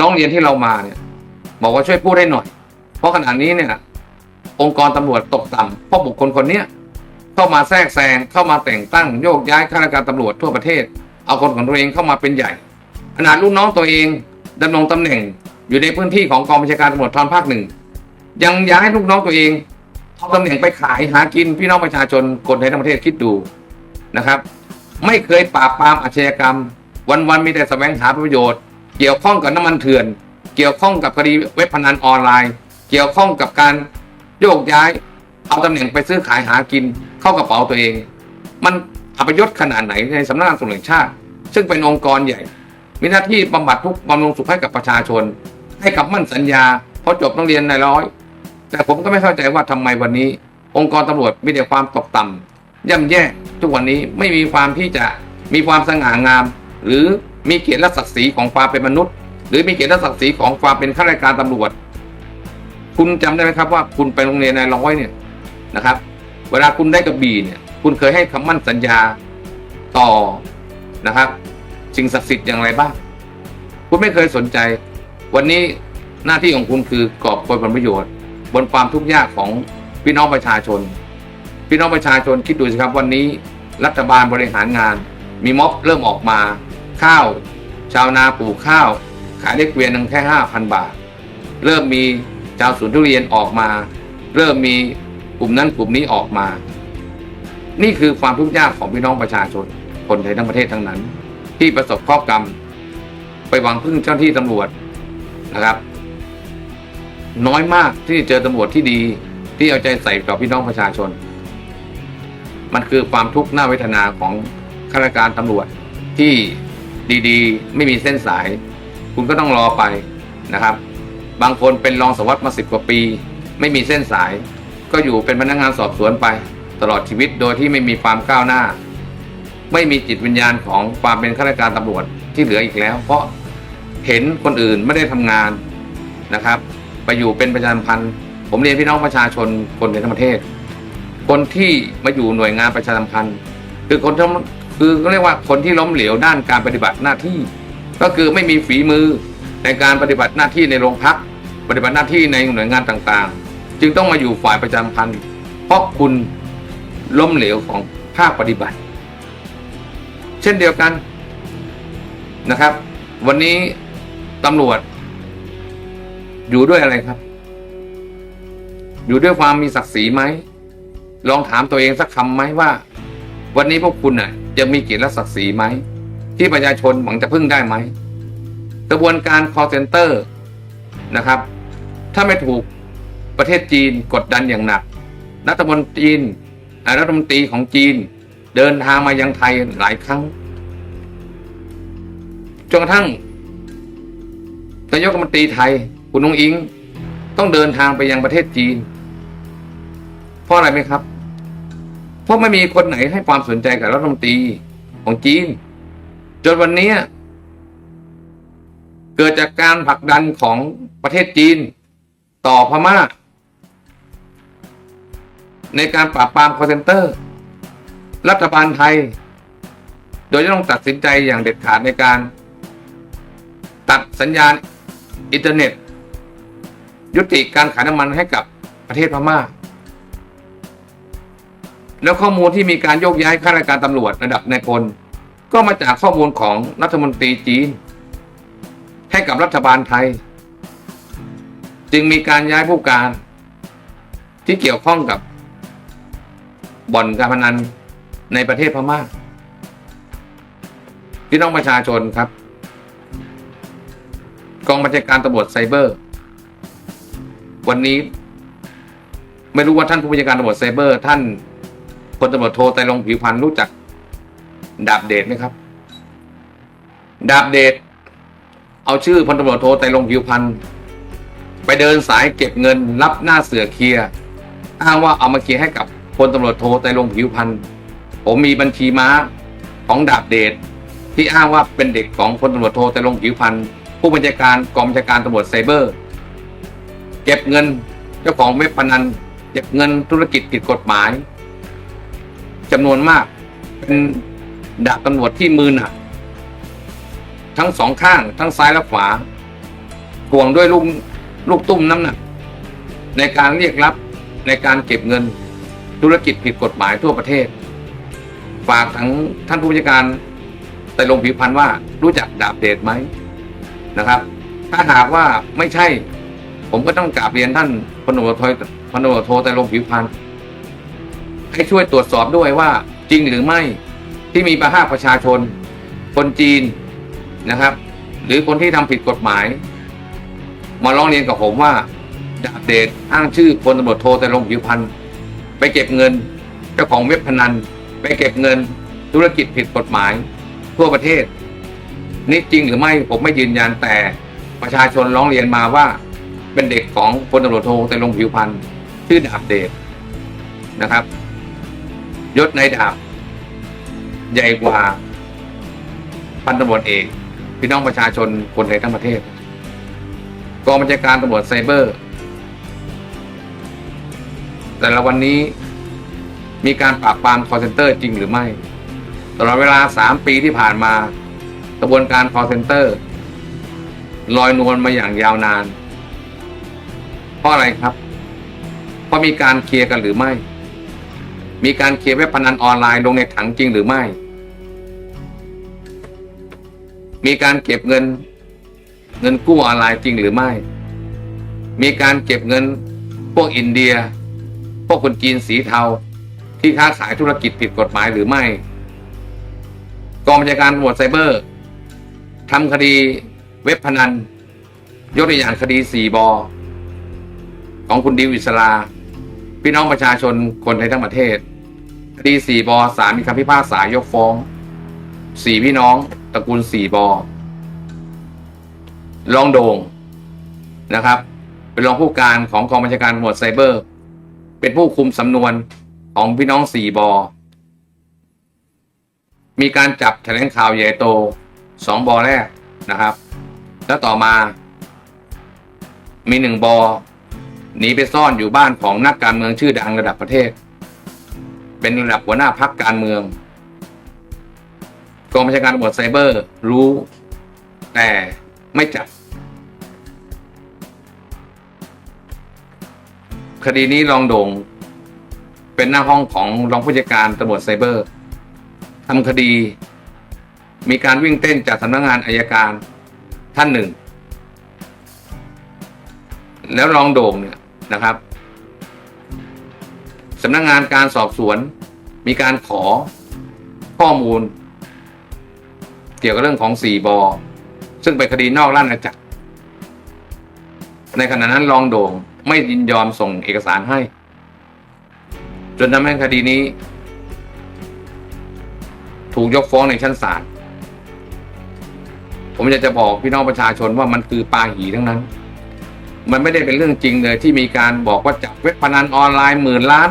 ร้องเรียนที่เรามาเนี่ย บอกว่าช่วยพูดให้หน่อย เพราะขณะนี้เนี่ย องค์กรตำรวจตกต่ำเพราะบุคคลคนเนี้ยเข้ามาแทรกแซงเข้ามาแต่งตั้งโยกย้ายข้าราชการตำรวจทั่วประเทศ เอาคนของตัวเองเข้ามาเป็นใหญ่ขนาดลูกน้องตัวเองดำรงตำแหน่งอยู่ในพื้นที่ของกองบัญชาการตำรวจทอนภาคหนึ่งยังย้ายลูกน้องตัวเองเอาตำแหน่งไปขายหากินพี่น้องประชาชนคนไทยทั้งประเทศคิดดูนะครับ ไม่เคยปราบปรามอาชญากรรม วันๆมีแต่แสวงหาประโยชน์ เกี่ยวข้องกับน้ำมันเถื่อน เกี่ยวข้องกับคดีเว็บพนันออนไลน์ เกี่ยวข้องกับการโยกย้าย เอาตำแหน่งไปซื้อขายหากินเข้ากระเป๋าตัวเอง มันอัปยศขนาดไหนในสำนักงานตำรวจชาติ ซึ่งเป็นองค์กรใหญ่ มีหน้าที่บำบัดทุกบำรุงสุขให้กับประชาชน ให้กับมั่นสัญญาพราะจบต้องเรียนในร้อย แต่ผมก็ไม่เข้าใจว่าทำไมวันนี้ องค์กรตำรวจมีแต่ความตกต่ำย่ำแย่ทุกวันนี้ไม่มีความที่จะมีความสง่างาม หรือ มีเกียรติและศักดิ์ศรีของความเป็นมนุษย์ หรือมีเกียรติและศักดิ์ศรีของความเป็นข้าราชการตำรวจ คุณจำได้ไหมครับว่าคุณไปโรงเรียนในร้อยเนี่ยนะครับ เวลาคุณได้กระบี่เนี่ย คุณเคยให้คำมั่นสัญญาต่อนะครับสิ่งศักดิ์สิทธิ์อย่างไรบ้าง คุณไม่เคยสนใจ วันนี้หน้าที่ของคุณคือกอบโกยผลประโยชน์ บนความทุกข์ยากของพี่น้องประชาชน พี่น้องประชาชนคิดดูสิครับวันนี้รัฐบาลบริหารงาน มีม็อบเริ่มออกมา ข้าว ชาวนาปลูกข้าว ขายได้เกวียนหนึ่งแค่ห้าพันบาท เริ่มมีชาวสวนทุเรียนออกมา เริ่มมีกลุ่มนั้นกลุ่มนี้ออกมา นี่คือความทุกข์ยากของพี่น้องประชาชน คนไทยทั้งประเทศทั้งนั้น ที่ประสบข้อกรรม ไปหวังพึ่งเจ้าหน้าที่ตำรวจนะครับ น้อยมากที่เจอตำรวจที่ดีที่เอาใจใส่ต่อพี่น้องประชาชน มันคือความทุกข์หน้าเวทนาของข้าราชการตำรวจที่ ดีๆ ไม่มีเส้นสาย คุณก็ต้องรอไปนะครับ บางคนเป็นรองสวัสดิ์มาสิบกว่าปี ไม่มีเส้นสาย ก็อยู่เป็นพนักงานสอบสวนไป ตลอดชีวิตโดยที่ไม่มีความก้าวหน้า ไม่มีจิตวิญญาณของความเป็นข้าราชการตำรวจที่เหลืออีกแล้ว เพราะเห็นคนอื่นไม่ได้ทำงานนะครับ ไปอยู่เป็นประชาสัมพันธ์ ผมเรียนพี่น้องประชาชนคนในทั้งประเทศ คนที่มาอยู่หน่วยงานประชาสัมพันธ์ คือคนที่ คือเขาเรียกว่าคนที่ล้มเหลวด้านการปฏิบัติหน้าที่ ก็คือไม่มีฝีมือในการปฏิบัติหน้าที่ในโรงพัก ปฏิบัติหน้าที่ในหน่วยงานต่างๆ จึงต้องมาอยู่ฝ่ายประจำพันธ์เพราะคุณล้มเหลวของภาคปฏิบัติ เช่นเดียวกันนะครับ วันนี้ตำรวจ อยู่ด้วยอะไรครับ อยู่ด้วยความมีศักดิ์ศรีไหมลองถามตัวเองสักคำไหมว่า วันนี้พวกคุณน่ะ ยังมีเกียรติและศักดิ์ศรีไหม ที่ประชาชนหวังจะพึ่งได้ไหมกระบวนการ call center นะครับ ถ้าไม่ถูกประเทศจีนกดดันอย่างหนัก รัฐมนตรีอ่ารัฐมนตรีของจีนเดินทางมายังไทยหลายครั้งจนกระทั่งนายกรัฐมนตรีไทย คุณนุ้งอิง ต้องเดินทางไปยังประเทศจีน เพราะอะไรไหมครับ เพราะไม่มีคนไหนให้ความสนใจกับรัฐมนตรีของจีน จนวันนี้เกิดจากการผลักดันของประเทศจีนต่อพม่า ในการปราบปรามคอเซนเตอร์ รัฐบาลไทย โดยจะต้องตัดสินใจอย่างเด็ดขาดในการ ตัดสัญญาณอินเทอร์เน็ต ยุติการขายน้ำมันให้กับประเทศพม่า แล้วข้อมูลที่มีการโยกย้ายข้าราชการตำรวจระดับนายพลก็มาจากข้อมูลของรัฐมนตรีจีน ให้กับรัฐบาลไทย จึงมีการย้ายผู้การ ที่เกี่ยวข้องกับบ่อนการพนันในประเทศพม่าพี่น้องประชาชนครับ กองบัญชาการตำรวจไซเบอร์ วันนี้ ไม่รู้ว่าท่านผู้บัญชาการตำรวจไซเบอร์ ท่าน ลตำรวจโทไตรรงผิวพันธ์รู้จัก ดาบเดชไหมครับ ดาบเดชเอาชื่อพลตำรวจโทไตรรงผิวพันธ์ไปเดินสายเก็บเงินรับหน้าเสือเคลียร์อ้างว่าเอามาเคลียร์ให้กับพลตำรวจโทไตรรงผิวพันธ์ผมมีบัญชีม้าของดาบเดชที่อ้างว่าเป็นเด็กของพลตำรวจโทไตรรงผิวพันธ์ผู้บัญชาการกองบัญชาการตำรวจไซเบอร์ เก็บเงินเจ้าของเว็บพนันเก็บเงินธุรกิจผิดกฎหมาย จำนวนมาก เป็นดาบตำรวจที่มือหนักทั้งสองข้าง ทั้งซ้ายและขวาทวงด้วยลูกลูกตุ้มน้ำหนัก ในการเรียกรับในการเก็บเงิน ธุรกิจผิดกฎหมายทั่วประเทศ ฝากทั้งท่านผู้บัญชาการแต่ลงผิวพันธ์ว่ารู้จักดาบเดชไหมนะครับ ถ้าหากว่าไม่ใช่ ผมก็ต้องกราบเรียนท่านพนวจโทพนวจโทแต่ลงผิวพันธ์ ให้ช่วยตรวจสอบด้วยว่าจริงหรือไม่ที่มีประภาคประชาชน คนจีนนะครับ หรือคนที่ทำผิดกฎหมาย มาร้องเรียนกับผมว่าดาบเดชอ้างชื่อพลตำรวจโทแต่ลงผิวพันธ์ไปเก็บเงินเจ้าของเว็บพนัน ไปเก็บเงินธุรกิจผิดกฎหมาย ทั่วประเทศ นี่จริงหรือไม่ผมไม่ยืนยันแต่ประชาชนร้องเรียนมาว่า เป็นเด็กของพลตำรวจโทแต่ลงผิวพันธ์ชื่อดาบเดชนะครับ ยศในดาบใหญ่กว่าพันตำรวจเอกพี่น้องประชาชนคนไทยทั้งประเทศ กองบัญชาการตำรวจไซเบอร์ แต่ละวันนี้มีการปราบปรามคอร์เซนเตอร์จริงหรือไม่ ตลอดเวลาสามปีที่ผ่านมากระบวนการคอร์เซนเตอร์ลอยนวลมาอย่างยาวนาน เพราะอะไรครับ เพราะมีการเคลียร์กันหรือไม่ มีการเคลียร์เว็บพนันออนไลน์ลงในถังจริงหรือไม่ มีการเก็บเงินเงินกู้ออนไลน์จริงหรือไม่ มีการเก็บเงินพวกอินเดีย พวกคนจีนสีเทา ที่ค้าขายธุรกิจผิดกฎหมายหรือไม่ กองบัญชาการตำรวจไซเบอร์ทำคดีเว็บพนัน ยกตัวอย่างคดีสี่บอของคุณดิวอิสลาพี่น้องประชาชนคนไทยทั้งประเทศ คดีสี่บอศาลมีคำพิพากษายกฟ้องสี่พี่น้องตระกูลสี่บอรองโดงนะครับ เป็นรองผู้การของกองบัญชาการตำรวจไซเบอร์ เป็นผู้คุมสำนวนของพี่น้องสี่บอ มีการจับแถลงข่าวใหญ่โตสองบอแรกนะครับ แล้วต่อมา มีหนึ่งบอหนีไปซ่อนอยู่บ้านของนักการเมืองชื่อดังระดับประเทศ เป็นระดับหัวหน้าพักการเมืองกองบัญชาการตำรวจไซเบอร์ รู้ แต่ไม่จับ คดีนี้รองโด่ง เป็นหน้าห้องของรองผู้จัดการตำรวจไซเบอร์ทำคดี มีการวิ่งเต้นจากสำนักงานอายการท่านหนึ่ง แล้วรองโด่งเนี่ยนะครับ สำนักงานการสอบสวน มีการขอข้อมูล เกี่ยวกับเรื่องของสี่บอซึ่งเป็นคดีนอกราชอาณาจักร ในขณะนั้นรองโด่งไม่ยินยอมส่งเอกสารให้ จนทำให้คดีนี้ ถูกยกฟ้องในชั้นศาลผมอยากจะบอกพี่น้องประชาชนว่ามันคือปาหีทั้งนั้น มันไม่ได้เป็นเรื่องจริงเลยที่มีการบอกว่าจับเว็บพนันออนไลน์หมื่นล้าน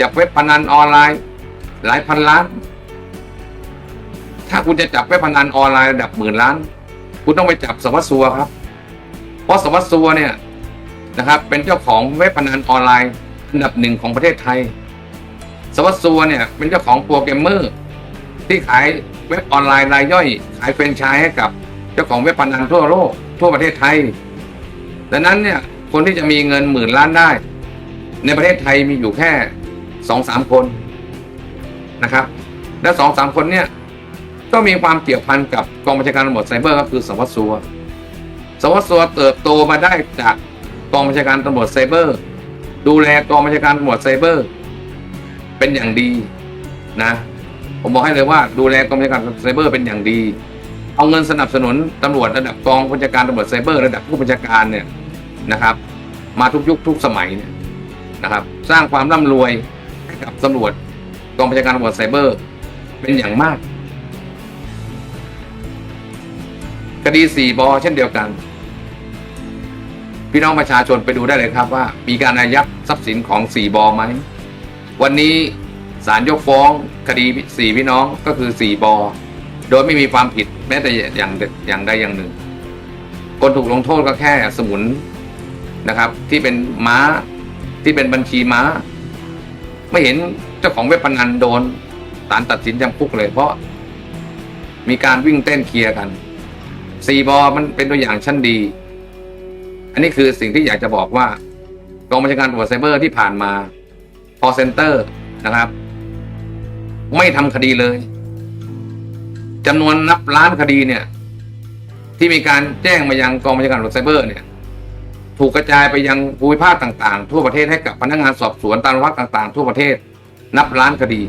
จับเว็บพนันออนไลน์ หลายพันล้าน ถ้าคุณจะจับเว็บพนันออนไลน์ระดับหมื่นล้าน คุณต้องไปจับสวัสดัวครับ เพราะสวัสดัวเนี่ยนะครับ เป็นเจ้าของเว็บพนันออนไลน์อันดับหนึ่งของประเทศไทย สวัสดัวเนี่ยเป็นเจ้าของโปรแกรมเมอร์ ที่ขายเว็บออนไลน์รายย่อย ขายแฟรนไชส์ให้กับเจ้าของเว็บพนันทั่วโลกทั่วประเทศไทยดังนั้นเนี่ยคนที่จะมีเงินหมื่นล้านได้ ในประเทศไทยมีอยู่แค่ สองสามคนนะครับ และสองสามคนเนี่ยก็มีความเกี่ยวพันกับกองบัญชาการตำรวจไซเบอร์ก็คือสวัสดัวสวัสดัวเติบโตมาได้จากกองบัญชาการตำรวจไซเบอร์ ดูแลกองบัญชาการตำรวจไซเบอร์ เป็นอย่างดีนะผมบอกให้เลยว่าดูแลกองบัญชาการไซเบอร์เป็นอย่างดี เอาเงินสนับสนุนตำรวจระดับกองบัญชาการตำรวจไซเบอร์ระดับผู้บัญชาการเนี่ยนะครับ มาทุกยุคทุกสมัยเนี่ยนะครับ สร้างความร่ำรวย กับตำรวจกองบัญชาการตำรวจไซเบอร์ เป็นอย่างมาก คดีสี่บอเช่นเดียวกัน พี่น้องประชาชนไปดูได้เลยครับว่า มีการอายัดทรัพย์สินของสี่บอไหม วันนี้ศาลยกฟ้องคดีสี่พี่น้องก็คือสี่บอโดยไม่มีความผิดแม้แต่อย่างอย่างใดอย่างหนึ่ง คนถูกลงโทษก็แค่สมุนนะครับ ที่เป็นม้าที่เป็นบัญชีม้า ไม่เห็นเจ้าของเว็บพนันโดนศาลตัดสินจำคุกเลย เพราะมีการวิ่งเต้นเคลียร์กันสี่บอมันเป็นตัวอย่างชั้นดี อันนี้คือสิ่งที่อยากจะบอกว่ากองบัญชาการตำรวจไซเบอร์ที่ผ่านมาพอเซ็นเตอร์นะครับ ไม่ทำคดีเลยจำนวนนับล้านคดีเนี่ย ที่มีการแจ้งมายังกองบัญชาการตำรวจไซเบอร์เนี่ย ถูกกระจายไปยังภูมิภาคต่างๆ ทั่วประเทศให้กับพนักงานสอบสวนตามโรงพักต่างๆ ทั่วประเทศนับล้านคดี